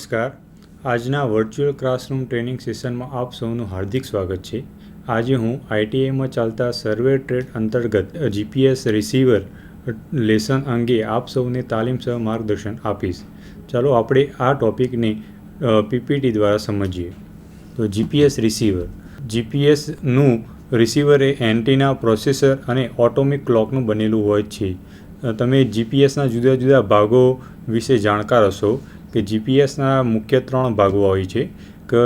નમસ્કાર. આજના virtual classroom training સેશનમાં આપ સૌનું હાર્દિક સ્વાગત છે. આજે હું આઈટીઆઈમાં ચાલતા સર્વે ટ્રેડ અંતર્ગત જીપીએસ રિસીવર લેસન અંગે આપ સૌને તાલીમ સહ માર્ગદર્શન આપીશ. ચાલો આપણે આ ટોપિકને પીપીટી દ્વારા સમજીએ. તો જીપીએસ રિસીવર જીપીએસનું રિસીવર એ એન્ટીના પ્રોસેસર અને ઓટોમિક ક્લોકનું બનેલું હોય છે. તમે જીપીએસના જુદા જુદા ભાગો વિશે જાણકાર હશો. કે જીપીએસના મુખ્ય ત્રણ ભાગો હોય છે. કે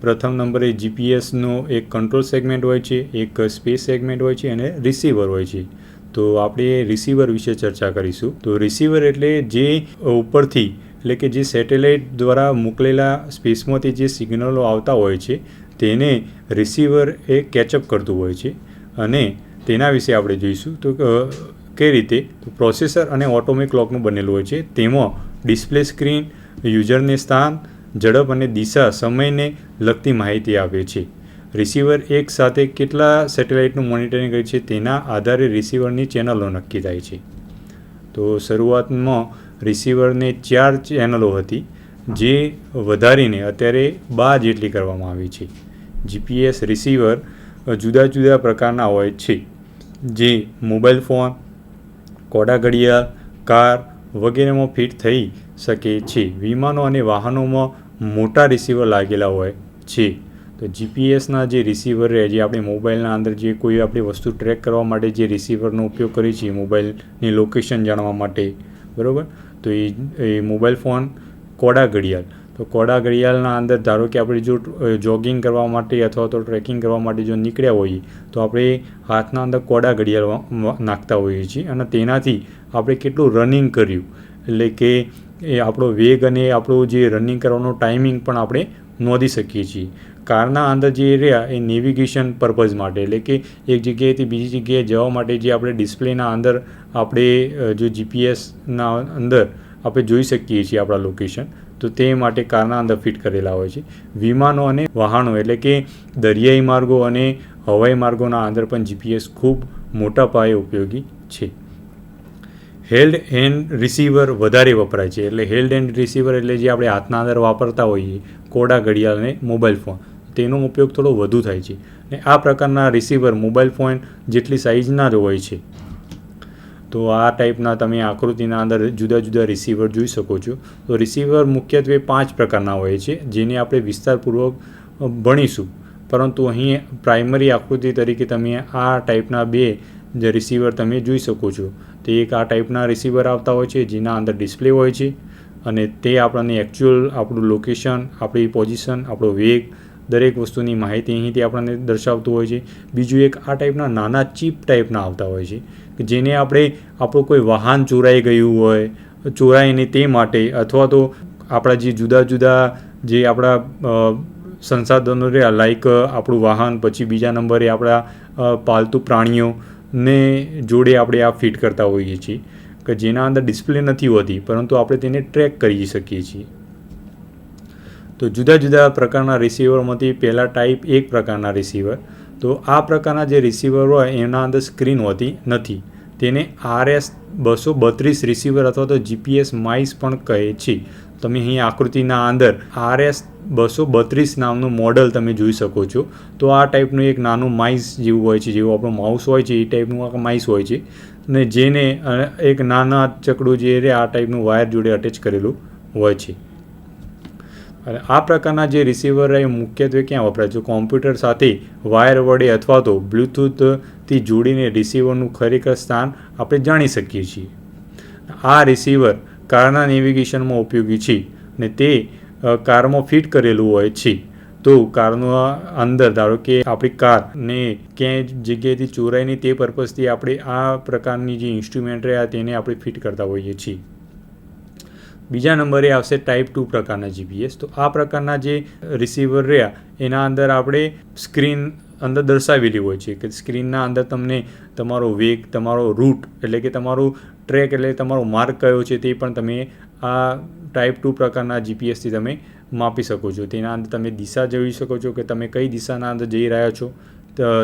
પ્રથમ નંબરે જીપીએસનો એક કંટ્રોલ સેગમેન્ટ હોય છે, એક સ્પેસ સેગમેન્ટ હોય છે અને રિસીવર હોય છે. તો આપણે રિસીવર વિશે ચર્ચા કરીશું. તો રિસીવર એટલે જે ઉપરથી, એટલે કે જે સેટેલાઇટ દ્વારા મોકલેલા સ્પેસમાંથી જે સિગ્નલો આવતા હોય છે, તેને રિસીવર એ કેચઅપ કરતું હોય છે. અને તેના વિશે આપણે જોઈશું. તો કઈ રીતે? પ્રોસેસર અને ઓટોમિક ક્લોકનું બનેલું હોય છે. તેમાં ડિસ્પ્લે સ્ક્રીન, યુઝરને સ્થાન, ઝડપ અને દિશા સમયને લગતી માહિતી આપે છે. રિસીવર એક સાથે કેટલા સેટેલાઇટનું મોનિટરિંગ કરે છે તેના આધારે રિસીવરની ચેનલો નક્કી થાય છે. તો શરૂઆતમાં રિસીવરને ચાર ચેનલો હતી, જે વધારીને અત્યારે બાર જેટલી કરવામાં આવી છે. જીપીએસ રિસીવર જુદા જુદા પ્રકારના હોય છે, જે મોબાઈલ ફોન, કોડા ઘડિયાળ, કાર વગેરેમાં ફિટ થઈ શકે છે. વિમાનો અને વાહનોમાં મોટા રિસીવર લાગેલા હોય છે. તો જીપીએસના જે રિસીવર રહે, જે આપણે મોબાઈલના અંદર જે કોઈ આપણી વસ્તુ ટ્રેક કરવા માટે જે રિસીવરનો ઉપયોગ કરીએ છીએ, મોબાઈલની લોકેશન જાણવા માટે, બરાબર? તો એ એ મોબાઈલ ફોન કોડા ઘડિયાળ. તો કોડા ઘડિયાળના અંદર ધારો કે આપણે જો જોગિંગ કરવા માટે અથવા તો ટ્રેકિંગ કરવા માટે જો નીકળ્યા હોઈએ, તો આપણે હાથના અંદર કોડા ઘડિયાળ નાખતા હોઈએ છીએ અને તેનાથી આપણે કેટલું રનિંગ કર્યું. એટલે કે એ આપણો વેગ અને આપણું જે રનિંગ કરવાનો ટાઈમિંગ પણ આપણે નોંધી શકીએ છીએ. કારના અંદર જે રહ્યા એ નેવિગેશન પર્પઝ માટે. એટલે કે એક જગ્યાએથી બીજી જગ્યાએ જવા માટે જે આપણે ડિસ્પ્લેના અંદર આપણે જો જીપીએસના અંદર આપણે જોઈ શકીએ છીએ આપણા લોકેશન તો તે માટે કારના અંદર ફિટ કરેલા હોય છે. વિમાનો અને વાહનો, એટલે કે દરિયાઈ માર્ગો અને હવાઈ માર્ગોના અંદર પણ જીપીએસ ખૂબ મોટા પાયે ઉપયોગી છે. હેલ્ડ હેન્ડ રિસીવર વધારે વપરાય છે. એટલે હેલ્ડ હેન્ડ રિસીવર એટલે જે આપણે હાથના અંદર વાપરતા હોઈએ, કોડા ઘડિયાળ અને મોબાઈલ ફોન, તેનો ઉપયોગ થોડો વધુ થાય છે. અને આ પ્રકારના રિસીવર મોબાઈલ ફોન જેટલી સાઇઝના જ હોય છે. તો આ ટાઈપના તમે આકૃતિના અંદર જુદા જુદા રિસીવર જોઈ શકો છો. તો રિસીવર મુખ્યત્વે પાંચ પ્રકારના હોય છે, જેને આપણે વિસ્તારપૂર્વક ભણીશું. પરંતુ અહીં પ્રાઇમરી આકૃતિ તરીકે તમે આ ટાઈપના બે રિસીવર તમે જોઈ શકો છો. તે એક આ ટાઈપના રિસીવર આવતા હોય છે, જેના અંદર ડિસ્પ્લે હોય છે અને તે આપણને એકચ્યુઅલ આપણું લોકેશન આપણી પોઝિશન આપણો વેગ, દરેક વસ્તુની માહિતી અહીંથી આપણને દર્શાવતું હોય છે. બીજું એક આ ટાઈપના નાના ચીપ ટાઈપના આવતા હોય છે, કે જેને આપણે આપણું કોઈ વાહન ચોરાઈ ગયું હોય, ચોરાય નહીં તે માટે અથવા તો આપણા જે જુદા જુદા જે આપણા સંસાધનો રહ્યા લાઈક આપણું વાહન, પછી બીજા નંબરે આપણા પાલતુ પાલતુ પ્રાણીઓને જોડે આપણે આ ફિટ કરતા હોઈએ છીએ, કે જેના અંદર ડિસ્પ્લે નથી હોતી, પરંતુ આપણે તેને ટ્રેક કરી શકીએ છીએ. તો જુદા જુદા પ્રકારના રિસીવરમાંથી પહેલાં ટાઈપ એક પ્રકારના રિસીવર તો આ પ્રકારના જે રિસીવર હોય, એના અંદર સ્ક્રીન હોતી નથી. તેને આરએસ બસો બત્રીસ રિસીવર અથવા તો જીપીએસ માઇસ પણ કહે છે. તમે અહીં આકૃતિના અંદર આરએસ બસો બત્રીસ નામનું મોડલ તમે જોઈ શકો છો. તો આ ટાઈપનું એક નાનું માઇસ જેવું હોય છે, જેવું આપણું માઉસ હોય છે, એ ટાઈપનું આ માઇસ હોય છે. ને જેને એક નાના ચકડું જે રે આ ટાઈપનું વાયર જોડે અટેચ કરેલું હોય છે. અને આ પ્રકારના જે રિસીવર એ મુખ્યત્વે ક્યાં વપરાય? છે કોમ્પ્યુટર સાથે વાયર વડે અથવા તો બ્લૂટૂથથી જોડીને રિસીવરનું ખરેખર સ્થાન આપણે જાણી શકીએ છીએ. આ રિસીવર કારના નેવિગેશનમાં ઉપયોગી છે અને તે કારમાં ફિટ કરેલું હોય છે. તો કારનો અંદર ધારો કે આપણી કારને ક્યાંય જગ્યાએથી ચોરાય નહીં તે પર્પઝથી આપણે આ પ્રકારની જે ઇન્સ્ટ્રુમેન્ટ રહ્યા તેને આપણે ફિટ કરતા હોઈએ છીએ. બીજા નંબરે આવશે ટાઈપ ટુ પ્રકારના જીપીએસ. તો આ પ્રકારના જે રિસીવર રહ્યા, એના અંદર આપણે સ્ક્રીન અંદર દર્શાવેલી હોય છે કે સ્ક્રીનના અંદર તમને તમારો વેગ, તમારો રૂટ એટલે કે તમારું ટ્રેક એટલે તમારો માર્ગ કયો છે તે પણ તમે આ ટાઈપ ટુ પ્રકારના જીપીએસથી તમે માપી શકો છો. તેના અંદર તમે દિશા જોઈ શકો છો કે તમે કઈ દિશાના અંદર જઈ રહ્યા છો.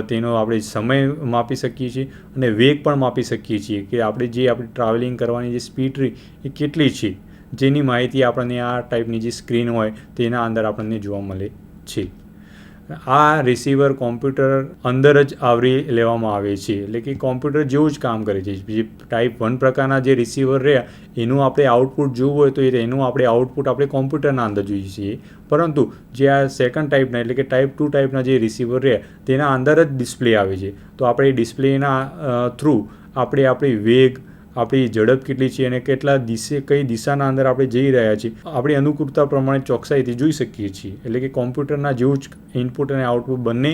તેનો આપણે સમય માપી શકીએ છીએ અને વેગ પણ માપી શકીએ છીએ કે આપણે જે આપણે ટ્રાવેલિંગ કરવાની જે સ્પીડ રહી એ કેટલી છે. જેની માહિતી આપણને આ ટાઈપની જે સ્ક્રીન હોય તેના અંદર આપણને જોવા મળે છે. આ રિસીવર કોમ્પ્યુટર અંદર જ આવરી લેવામાં આવે છે. એટલે કે કોમ્પ્યુટર જેવું જ કામ કરે છે. જે ટાઈપ વન પ્રકારના જે રિસીવર રહ્યા, એનું આપણે આઉટપુટ જોવું હોય તો એનું આપણે આઉટપુટ આપણે કોમ્પ્યુટરના અંદર જોઈએ છીએ. પરંતુ જે આ સેકન્ડ ટાઈપના એટલે કે ટાઈપ ટુ ટાઈપના જે રિસીવર રહ્યા, તેના અંદર જ ડિસ્પ્લે આવે છે. તો આપણે ડિસ્પ્લેના થ્રુ આપણે આપણી વેગ આપણી ઝડપ કેટલી છે અને કેટલા દિશે, કઈ દિશાના અંદર આપણે જઈ રહ્યા છીએ, આપણી અનુકૂળતા પ્રમાણે ચોકસાઈથી જોઈ શકીએ છીએ. એટલે કે કોમ્પ્યુટરના જેવું જ ઇનપુટ અને આઉટપુટ બંને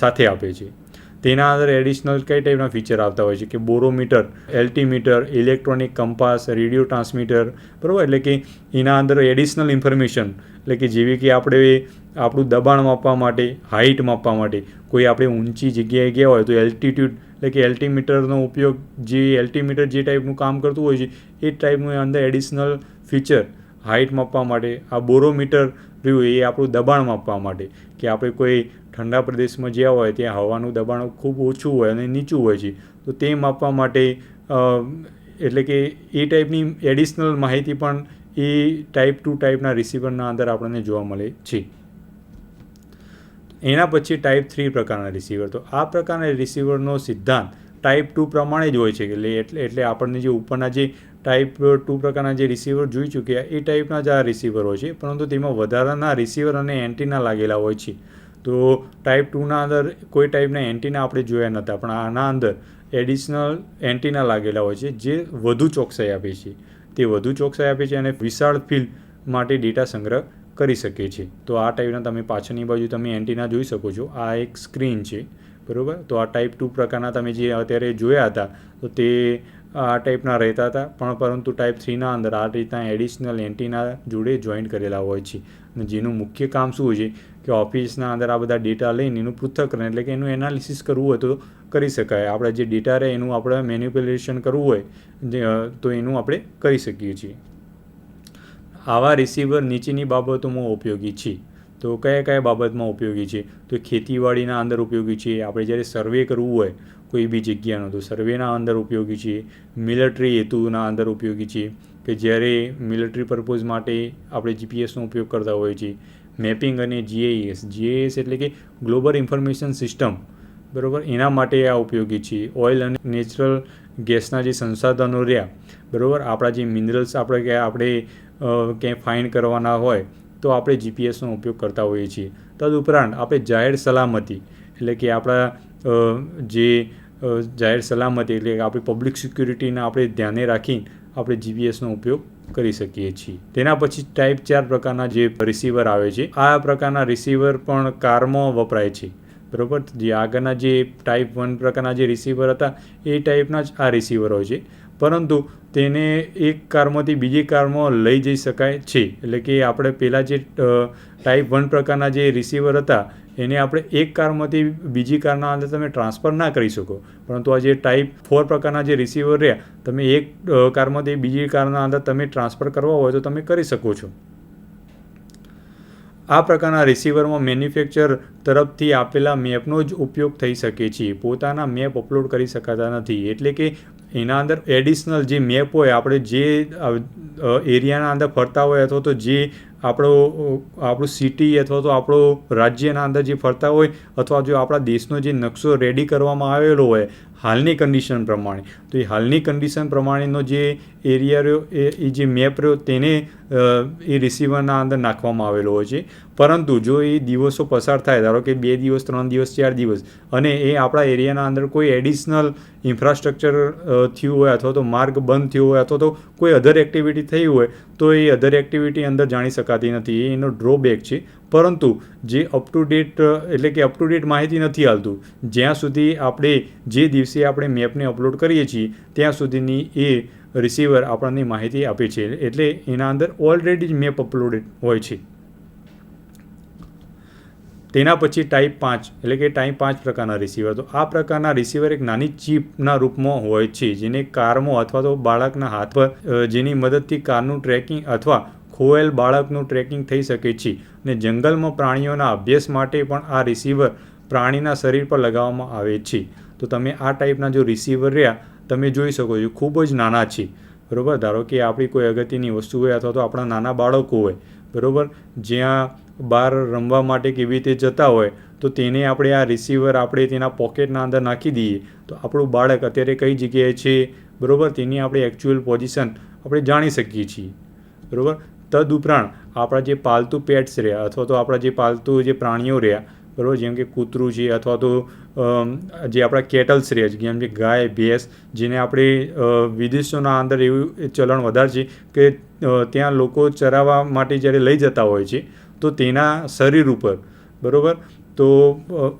સાથે આપે છે. તેના અંદર એડિશનલ કઈ ટાઈપના ફીચર આવતા હોય છે? કે barometer, altimeter electronic compass radio transmitter બરાબર? એટલે કે એના અંદર એડિશનલ ઇન્ફોર્મેશન એટલે કે જેવી કે આપણે આપણું દબાણ માપવા માટે હાઇટ માપવા માટે કોઈ આપણે ઊંચી જગ્યાએ ગયા હોય તો એલ્ટિટ્યૂડ એટલે કે એલ્ટીમીટરનો ઉપયોગ જે એલ્ટીમીટર જે ટાઈપનું કામ કરતું હોય છે, એ ટાઈપનું અંદર એડિશનલ ફીચર હાઇટ માપવા માટે, આ બોરોમીટર રહ્યું એ આપણું દબાણ માપવા માટે, કે આપણે કોઈ ઠંડા પ્રદેશમાં જ્યાં હોય ત્યાં હવાનું દબાણ ખૂબ ઓછું હોય અને નીચું હોય છે, તો તે માપવા માટે એટલે કે એ ટાઈપની એડિશનલ માહિતી પણ એ ટાઈપ ટુ ટાઈપના રિસીવરના અંદર આપણને જોવા મળે છે. એના પછી ટાઈપ થ્રી પ્રકારના રિસીવર તો આ પ્રકારના રિસીવરનો સિદ્ધાંત ટાઈપ ટુ પ્રમાણે જ હોય છે એટલે એટલે આપણને જે ઉપરના જે ટાઈપ ટુ પ્રકારના જે રિસીવર જોઈ ચૂક્યા, એ ટાઈપના જ આ રિસીવર હોય છે. પરંતુ તેમાં વધારાના રિસીવર અને એન્ટીના લાગેલા હોય છે. તો ટાઈપ ટુના અંદર કોઈ ટાઈપના એન્ટીના આપણે જોયા નહોતા પણ આના અંદર એડિશનલ એન્ટીના લાગેલા હોય છે, જે વધુ ચોકસાઈ આપે છે. તે વધુ ચોકસાઈ આપે છે અને વિશાળ ફિલ્ડ માટે ડેટા સંગ્રહ કરી શકીએ છીએ. તો આ ટાઈપના તમે પાછળની બાજુ તમે એન્ટીના જોઈ શકો છો. આ એક સ્ક્રીન છે, બરાબર? તો આ ટાઈપ ટુ પ્રકારના તમે જે અત્યારે જોયા હતા, તો તે આ ટાઈપના રહેતા હતા. પણ પરંતુ ટાઈપ થ્રીના અંદર આ રીતના એડિશનલ એન્ટીના જોડે જોઈન્ટ કરેલા હોય છે. અને જેનું મુખ્ય કામ શું છે કે ઓફિસના અંદર આ બધા ડેટા લઈને એનું પૃથ્થકરણ એટલે કે એનું એનાલિસિસ કરવું હોય તો કરી શકાય. આપણે જે ડેટા રહે એનું આપણે મેન્યુપ્યુલેશન કરવું હોય તો એનું આપણે કરી શકીએ છીએ. આવા રિસીવર નીચેની બાબતોમાં ઉપયોગી છે. તો કયા કયા બાબતમાં ઉપયોગી છે? તો ખેતીવાડીના અંદર ઉપયોગી છે. આપણે જ્યારે સર્વે કરવું હોય કોઈ બી જગ્યાનો, તો સર્વેના અંદર ઉપયોગી છે. મિલિટરી હેતુના અંદર ઉપયોગી છે. કે જ્યારે મિલિટરી પર્પઝ માટે આપણે જીપીએસનો ઉપયોગ કરતા હોઈએ છીએ મેપિંગ અને જીઆઈએસ જીઆઈએસ એટલે કે ગ્લોબલ ઇન્ફોર્મેશન સિસ્ટમ બરાબર? એના માટે આ ઉપયોગી છે. ઓઇલ અને નેચરલ ગેસના જે સંસાધનો રહ્યા. બરાબર? આપણા જે મિનરલ્સ આપણે કે આપણે ક્યાંય ફાઇન કરવાના હોય, તો આપણે જીપીએસનો ઉપયોગ કરતા હોઈએ છીએ. તદુપરાંત આપણે જાહેર સલામતી, એટલે કે આપણા જે જાહેર સલામતી એટલે આપણી પબ્લિક સિક્યુરિટીને આપણે ધ્યાને રાખીને આપણે જીપીએસનો ઉપયોગ કરી શકીએ છીએ. તેના પછી ટાઈપ ચાર પ્રકારના જે રિસીવર આવે છે, આ પ્રકારના રિસીવર પણ કારમાં વપરાય છે. બરાબર? જે આગળના જે ટાઈપ વન પ્રકારના જે રિસીવર હતા, એ ટાઈપના જ આ રિસીવર હોય છે. પરંતુ તેને એક કારમાંથી બીજી કારમાં લઈ જઈ શકાય છે. એટલે કે આપણે પહેલાં જે ટાઈપ વન પ્રકારના જે રિસીવર હતા, એને આપણે એક કારમાંથી બીજી કારના અંદર તમે ટ્રાન્સફર ના કરી શકો. પરંતુ આ જે ટાઈપ ફોર પ્રકારના જે રિસીવર રહ્યા, તમે એક કારમાંથી બીજી કારના અંદર તમે ટ્રાન્સફર કરવા હોય તો તમે કરી શકો છો. આ પ્રકારના રિસીવરમાં મેન્યુફેક્ચર તરફથી આપેલા મેપનો જ ઉપયોગ થઈ શકે છે. પોતાના મેપ અપલોડ કરી શકાતા નથી. એટલે કે એના અંદર એડિશનલ જે મેપ હોય, આપણે જે એરિયાના અંદર ફરતા હોય અથવા તો જે આપણો આપણું સિટી અથવા તો આપણો રાજ્યના અંદર જે ફરતા હોય અથવા જો આપણા દેશનો જે નકશો રેડી કરવામાં આવેલો હોય હાલની કન્ડિશન પ્રમાણે. તો એ હાલની કન્ડિશન પ્રમાણેનો જે એરિયા રહ્યો, એ જે મેપ રહ્યો, તેને એ રિસીવરના અંદર નાખવામાં આવેલો હોય છે. પરંતુ જો એ દિવસો પસાર થાય, ધારો કે બે દિવસ, ત્રણ દિવસ, ચાર દિવસ, અને એ આપણા એરિયાના અંદર કોઈ એડિશનલ ઇન્ફ્રાસ્ટ્રક્ચર થયું હોય અથવા તો માર્ગ બંધ થયો હોય અથવા તો કોઈ અધર એક્ટિવિટી થઈ હોય, તો એ અધર એક્ટિવિટી અંદર જાણી શકાતી નથી. એનો ડ્રોબેક છે. પરંતુ જે અપ ટુ ડેટ એટલે કે અપ ટુ ડેટ માહિતી નથી આવતું જ્યાં સુધી આપણે જે દિવસે આપણે મેપને અપલોડ કરીએ છીએ, ત્યાં સુધીની એ રિસીવર આપણને માહિતી આપે છે. એટલે એના અંદર ઓલરેડી જ મેપ અપલોડેડ હોય છે. તેના પછી ટાઈપ પાંચ, એટલે કે ટાઈપ પાંચ પ્રકારના રિસીવર તો આ પ્રકારના રિસીવર એક નાની ચીપના રૂપમાં હોય છે, જેને કારમાં અથવા તો બાળકના હાથ પર જેની મદદથી કારનું ટ્રેકિંગ અથવા ખોયેલ બાળકનું ટ્રેકિંગ થઈ શકે છે અને જંગલમાં પ્રાણીઓના અભ્યાસ માટે પણ આ રિસીવર પ્રાણીના શરીર પર લગાવવામાં આવે છે. તો તમે આ ટાઈપના જો રિસીવર રહ્યા, તમે જોઈ શકો છો ખૂબ જ નાના છે. બરાબર? ધારો કે આપણી કોઈ અગત્યની વસ્તુ હોય અથવા તો આપણા નાના બાળકો હોય, બરાબર? જ્યાં બહાર રમવા માટે કેવી રીતે જતા હોય, તો તેને આપણે આ રિસીવર આપણે તેના પોકેટના અંદર નાખી દઈએ. તો આપણું બાળક અત્યારે કઈ જગ્યાએ છે, બરાબર? તેની આપણે એકચ્યુઅલ પોઝિશન આપણે જાણી શકીએ છીએ. બરાબર? તદુપરાંત આપણા જે પાલતુ પેટ્સ રહ્યા અથવા તો આપણા જે પાલતુ જે પ્રાણીઓ રહ્યા, બરાબર? જેમ કે કૂતરું છે અથવા તો જે આપણા કેટલ્સ રહ્યા છે, જેમ કે ગાય, ભેંસ, જેને આપણે વિદેશોના અંદર એવું ચલણ વધારે છે કે ત્યાં લોકો ચરાવવા માટે જ્યારે લઈ જતા હોય છે, તો તેના શરીર ઉપર, બરાબર? તો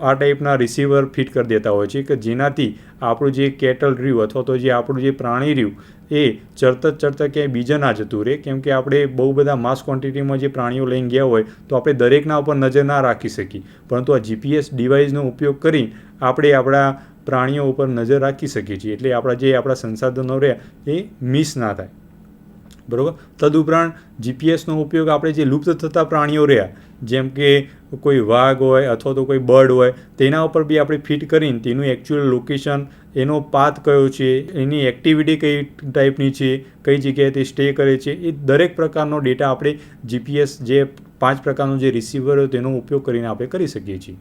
આ ટાઈપના રિસીવર ફિટ કરી દેતા હોય છે કે જેનાથી આપણું જે કેટલ રહ્યું અથવા તો જે આપણું જે પ્રાણી રહ્યું, એ ચડતર ચડતર ક્યાંય બીજા ના જતું રહે. કેમ કે આપણે બહુ બધા માસ ક્વોન્ટિટીમાં જે પ્રાણીઓ લઈને ગયા હોય, તો આપણે દરેકના ઉપર નજર ના રાખી શકીએ. પરંતુ આ જીપીએસ ડિવાઇસનો ઉપયોગ કરી આપણે આપણા પ્રાણીઓ ઉપર નજર રાખી શકીએ છીએ. એટલે આપણા જે આપણા સંસાધનો રહ્યા, એ મિસ ના થાય. બરાબર? તદુપરાંત જીપીએસનો ઉપયોગ આપણે જે લુપ્ત થતા પ્રાણીઓ રહ્યા જેમ કે કોઈ વાઘ હોય અથવા તો કોઈ બર્ડ હોય, તેના ઉપર બી આપણે ફિટ કરીને તેનું એકચ્યુઅલ લોકેશન એનો પાથ કયો છે, એની એક્ટિવિટી કઈ ટાઈપની છે, કઈ જગ્યાએ તે સ્ટે કરે છે, એ દરેક પ્રકારનો ડેટા આપણે જીપીએસ જે પાંચ પ્રકારનો જે રિસીવર હોય તેનો ઉપયોગ કરીને આપણે કરી શકીએ છીએ.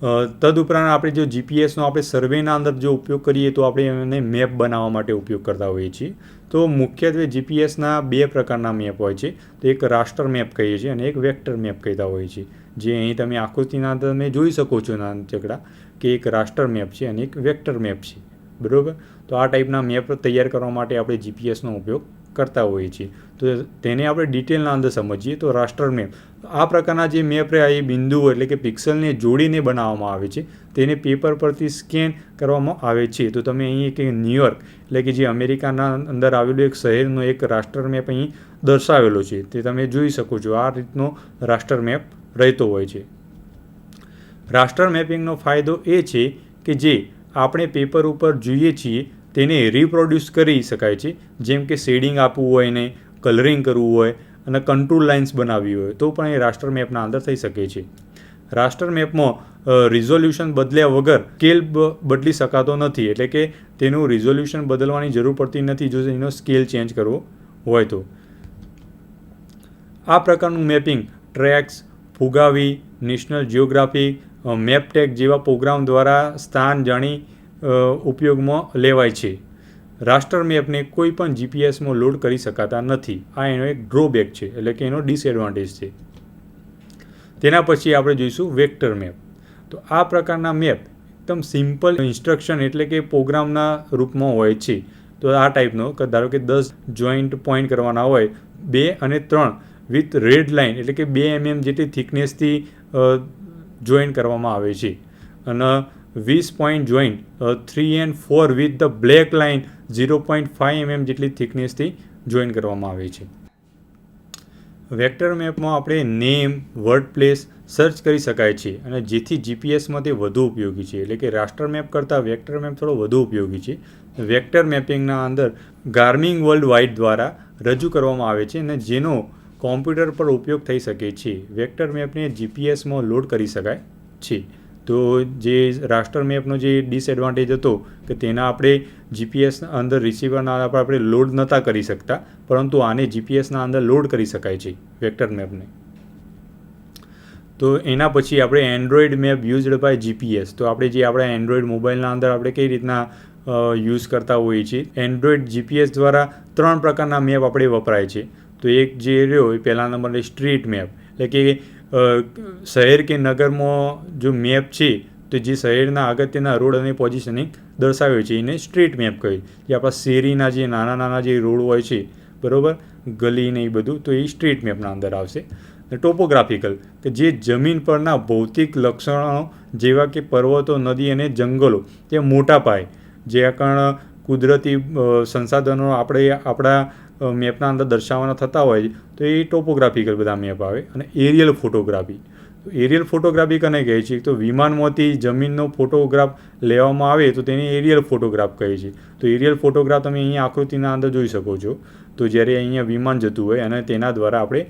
તદુપરાંત આપણે જો જીપીએસનો આપણે સર્વેના અંદર જો ઉપયોગ કરીએ તો આપણે એને મેપ બનાવવા માટે ઉપયોગ કરતા હોઈએ છીએ. તો મુખ્યત્વે જીપીએસના બે પ્રકારના મેપ હોય છે. તો એક રાષ્ટ્ર મેપ કહીએ છીએ અને એક વેક્ટર મેપ કહેતા હોઈએ છીએ. જે અહીં તમે આકૃતિના અંદર તમે જોઈ શકો છો નાનચકડા કે એક રાષ્ટ્ર મેપ છે અને એક વેક્ટર મેપ છે. બરાબર? તો આ ટાઈપના મેપ તૈયાર કરવા માટે આપણે જીપીએસનો ઉપયોગ કરતા હોઈએ છીએ. તો તેને આપણે ડિટેલના અંદર સમજીએ તો રાષ્ટ્ર મેપ. આ પ્રકારના જે મેપ રહ્યા એ બિંદુઓ એટલે કે પિક્સલને જોડીને બનાવવામાં આવે છે, તેને પેપર પરથી સ્કેન કરવામાં આવે છે. તો તમે અહીં એક ન્યુયોર્ક એટલે કે જે અમેરિકાના અંદર આવેલું એક શહેરનો એક રાષ્ટ્ર મેપ અહીં દર્શાવેલો છે. તે તમે જોઈ શકો છો, આ રીતનો રાષ્ટ્ર મેપ રહેતો હોય છે. રાષ્ટ્ર મેપિંગનો ફાયદો એ છે કે જે આપણે પેપર ઉપર જોઈએ છીએ, તેને રિપ્રોડ્યુસ કરી શકાય છે. જેમ કે શેડિંગ આપવું હોય ને કલરિંગ કરવું હોય અને કંટ્રોલ લાઇન્સ બનાવવી હોય તો પણ એ રાષ્ટ્ર મેપના અંદર થઈ શકે છે. રાષ્ટ્ર મેપમાં રિઝોલ્યુશન બદલ્યા વગર સ્કેલ બદલી શકાતો નથી. એટલે કે તેનું રિઝોલ્યુશન બદલવાની જરૂર પડતી નથી જો એનો સ્કેલ ચેન્જ કરવો હોય તો. આ પ્રકારનું મેપિંગ ટ્રેક્સ ફુગાવી નેશનલ જિયોગ્રાફી મેપટેક જેવા પ્રોગ્રામ દ્વારા સ્થાન જાણી ઉપયોગમાં લેવાય છે. રાષ્ટ્ર મેપને કોઈ પણ જીપીએસમાં લોડ કરી શકાતા નથી. આ એનો એક ડ્રોબેક છે, એટલે કે એનો ડિસએડવાન્ટેજ છે. તેના પછી આપણે જોઈશું વેક્ટર મેપ તો આ પ્રકારના મેપ એકદમ સિમ્પલ ઇન્સ્ટ્રક્શન એટલે કે પ્રોગ્રામના રૂપમાં હોય છે. તો આ ટાઈપનો ધારો કે દસ જોઈન્ટ પોઈન્ટ કરવાના હોય, બે અને ત્રણ વિથ રેડ લાઇન એટલે કે બે એમએમ જેટલી થિકનેસથી જોઈન કરવામાં આવે છે. અને વીસ point joint three and four with the black line zero point five MM જેટલી થિકનેસથી જોઈન કરવામાં આવે છે. વેક્ટર મેપમાં આપણે નેમ વર્ડ પ્લેસ સર્ચ કરી શકાય છે અને જેથી જીપીએસમાં તે વધુ ઉપયોગી છે. એટલે કે રાષ્ટ્ર મેપ કરતાં વેક્ટર મેપ થોડો વધુ ઉપયોગી છે. વેક્ટર મેપિંગના અંદર ગાર્મિંગ વર્લ્ડ વાઇડ દ્વારા રજૂ કરવામાં આવે છે અને જેનો કોમ્પ્યુટર પર ઉપયોગ થઈ શકે છે. વેક્ટર મેપને જીપીએસમાં લોડ કરી શકાય છે. તો જે રાષ્ટ્ર મેપનો જે ડિસએડવાન્ટેજ હતો કે તેના આપણે જીપીએસના અંદર રિસીવરના આપણે આપણે લોડ નહોતા કરી શકતા, પરંતુ આને જીપીએસના અંદર લોડ કરી શકાય છે વેક્ટર મેપને તો એના પછી આપણે Android map used by GPS તો આપણે જે આપણા એન્ડ્રોઈડ મોબાઈલના અંદર આપણે કઈ રીતના યુઝ કરતા હોઈએ છીએ? એન્ડ્રોઈડ જીપીએસ દ્વારા ત્રણ પ્રકારના મેપ આપણે વપરાય છે. તો એક જે રહ્યો એ પહેલા નંબરની સ્ટ્રીટ મેપ એટલે કે શહેર કે નગરમાં જો મેપ છે, તો જે શહેરના અગત્યના રોડ અને પોઝિશનિંગ દર્શાવે છે, એને સ્ટ્રીટ મેપ કહે. જે આપણા શેરીના જે નાના નાના જે રોડ હોય છે, બરાબર? ગલી ને એ બધું, તો એ સ્ટ્રીટ મેપના અંદર આવશે. ટોપોગ્રાફિકલ કે જે જમીન પરના ભૌતિક લક્ષણો જેવા કે પર્વતો, નદી અને જંગલો, તે મોટા પાયે. જે કારણ કુદરતી સંસાધનો આપણે, આપણા મેપના અંદર દર્શાવવાના થતા હોય તો એ ટોપોગ્રાફિકલ બધા મેપ આવે અને એરિયલ ફોટોગ્રાફી. તો એરિયલ ફોટોગ્રાફી કને કહે છે? તો વિમાનમાંથી જમીનનો ફોટોગ્રાફ લેવામાં આવે તો તેને એરિયલ ફોટોગ્રાફ કહે છે. તો એરિયલ ફોટોગ્રાફ તમે અહીંયા આકૃતિના અંદર જોઈ શકો છો. તો જ્યારે અહીંયા વિમાન જતું હોય અને તેના દ્વારા આપણે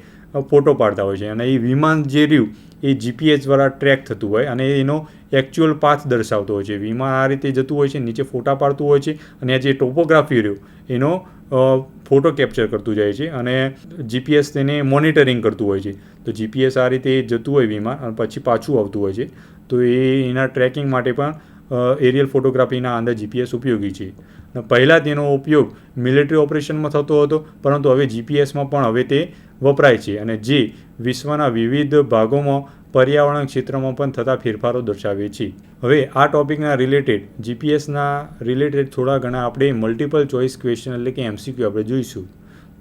ફોટો પાડતા હોય છે અને એ વિમાન જે રહ્યું, એ જીપીએસ દ્વારા ટ્રેક થતું હોય અને એનો એકચ્યુઅલ પાથ દર્શાવતો હોય છે. વિમાન આ રીતે જતું હોય છે, નીચે ફોટા પાડતું હોય છે અને આ જે ટોપોગ્રાફી રહ્યો, એનો ફોટો કેપ્ચર કરતું જાય છે અને જીપીએસ તેને મોનિટરિંગ કરતું હોય છે. તો જીપીએસ આ રીતે જતું હોય વિમાન પછી પાછું આવતું હોય છે. તો એ એના ટ્રેકિંગ માટે પણ એરિયલ ફોટોગ્રાફીના અંદર જીપીએસ ઉપયોગી છે. પહેલાં તેનો ઉપયોગ મિલિટરી ઓપરેશનમાં થતો હતો, પરંતુ હવે જીપીએસમાં પણ હવે તે વપરાય છે. અને જે વિશ્વના વિવિધ ભાગોમાં પર્યાવરણ ક્ષેત્રમાં પણ થતા ફેરફારો દર્શાવે છે. હવે આ ટોપિકના રિલેટેડ જીપીએસના રિલેટેડ થોડા ઘણા આપણે મલ્ટિપલ ચોઇસ ક્વેશ્ચન એટલે કે એમસીક્યુ આપણે જોઈશું.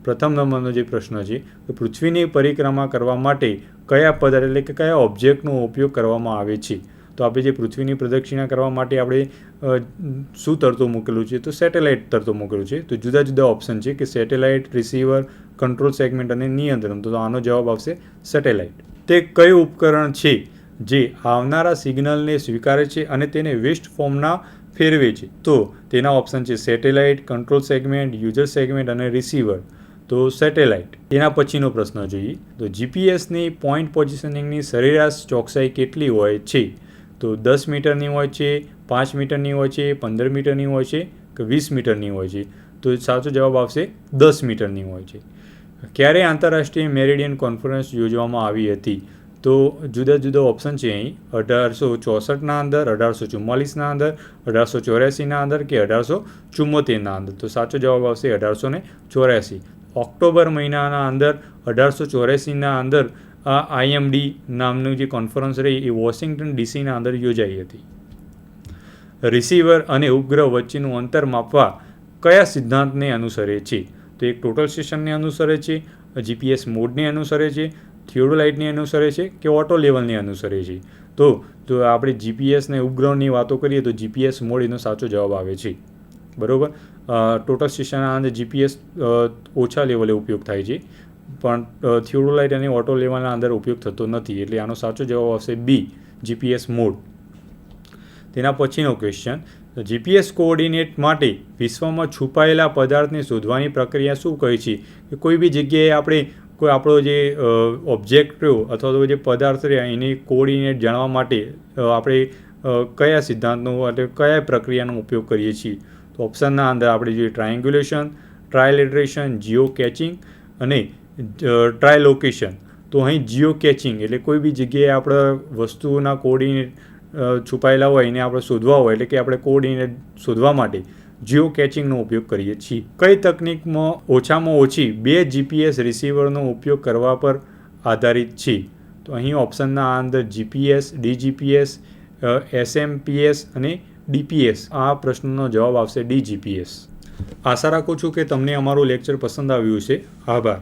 પ્રથમ નંબરનો જે પ્રશ્ન છે કે પૃથ્વીની પરિક્રમા કરવા માટે કયા પદાર્થ એટલે કે કયા ઓબ્જેક્ટનો ઉપયોગ કરવામાં આવે છે? તો આપણે જે પૃથ્વીની પ્રદક્ષિણા કરવા માટે આપણે શું તરતો મૂકેલું છે? તો સેટેલાઇટ તરતું મૂકેલું છે. તો જુદા જુદા ઓપ્શન છે કે સેટેલાઇટ રિસીવર કંટ્રોલ સેગમેન્ટ અને નિયંત્રણ. તો આનો જવાબ આવશે સેટેલાઇટ તે કયું ઉપકરણ છે? જે આવનારા સિગ્નલને સ્વીકારે છે અને તેને વેસ્ટ ફોર્મના ફેરવે છે. તો તેના ઓપ્શન છે satellite control segment user segment અને રિસીવર તો સેટેલાઇટ તેના પછીનો પ્રશ્ન જોઈએ. તો જીપીએસની પોઈન્ટ પોઝિશનિંગની સરેરાશ ચોકસાઈ કેટલી હોય છે? તો દસ મીટરની હોય છે, પાંચ મીટરની હોય છે, પંદર મીટરની હોય છે કે વીસ મીટરની હોય છે? તો સાચો જવાબ આવશે દસ મીટરની હોય છે. ક્યારે આંતરરાષ્ટ્રીય મેરિડિયન કોન્ફરન્સ યોજવામાં આવી હતી? તો જુદા જુદા ઓપ્શન છે અહીં. અઢારસો ચોસઠના અંદર, અઢારસો ચુમ્માલીસના અંદર, અઢારસો ચોર્યાસીના અંદર કે અઢારસો ચુમ્મોતેરના અંદર? તો સાચો જવાબ આવશે અઢારસો ને ચોર્યાસી. ઓક્ટોબર મહિનાના અંદર, અઢારસો ચોર્યાસીના અંદર આ આઈએમડી નામનું જે કોન્ફરન્સ રહી એ વોશિંગ્ટન ડીસીના અંદર યોજાઈ હતી. રિસીવર અને ઉપગ્રહ વચ્ચેનું અંતર માપવા કયા સિદ્ધાંતને અનુસરે છે? તો એક ટોટલ સ્ટેશનને અનુસરે છે જીપીએસ મોડને અનુસરે છે થિયોડોલાઇટને અનુસરે છે કે ઓટો લેવલને અનુસરે છે. તો જો આપણે જીપીએસ ને ઉપગ્રહની વાતો કરીએ તો જીપીએસ મોડ એનો સાચો જવાબ આવે છે. બરોબર? ટોટલ સ્ટેશનના અંદર જીપીએસ ઓછા લેવલે ઉપયોગ થાય છે. પણ થિયોડોલાઇટ અને ઓટો લેવલના અંદર ઉપયોગ થતો નથી. એટલે આનો સાચો જવાબ આવશે બી જીપીએસ મોડ તેના પછીનો ક્વેશ્ચન જીપીએસ કોઓર્ડિનેટ માટે વિશ્વમાં છુપાયેલા પદાર્થને શોધવાની પ્રક્રિયા શું કહે છે? કે કોઈ બી જગ્યાએ આપણે કોઈ આપણો જે ઓબ્જેક્ટ રહ્યો અથવા તો જે પદાર્થ રહ્યા એની કોઓર્ડિનેટ જાણવા માટે આપણે કયા સિદ્ધાંતનો એટલે કયા પ્રક્રિયાનો ઉપયોગ કરીએ છીએ? તો ઓપ્શનના અંદર આપણે જોઈએ ટ્રાયંગ્યુલેશન ટ્રાયલેટરેશન જીઓ કેચિંગ અને ટ્રાયલોકેશન તો અહીં જીઓ કેચિંગ એટલે કોઈ બી જગ્યાએ આપણે વસ્તુઓના કોઓર્ડિનેટ છુપાયેલા હોય એને આપણે શોધવા હોય, એટલે કે આપણે કોડ એને શોધવા માટે જીઓ કેચિંગનો ઉપયોગ કરીએ છીએ. કઈ તકનિકમાં ઓછામાં ઓછી બે જીપીએસ રિસીવરનો ઉપયોગ કરવા પર આધારિત છે તો અહીં ઓપ્શનના અંદર જીપીએસ ડીજીપીએસ એસએમપીએસ અને ડીપીએસ આ પ્રશ્નનો જવાબ આવશે ડીજીપીએસ આશા રાખું છું કે તમને અમારું લેક્ચર પસંદ આવ્યું છે આભાર.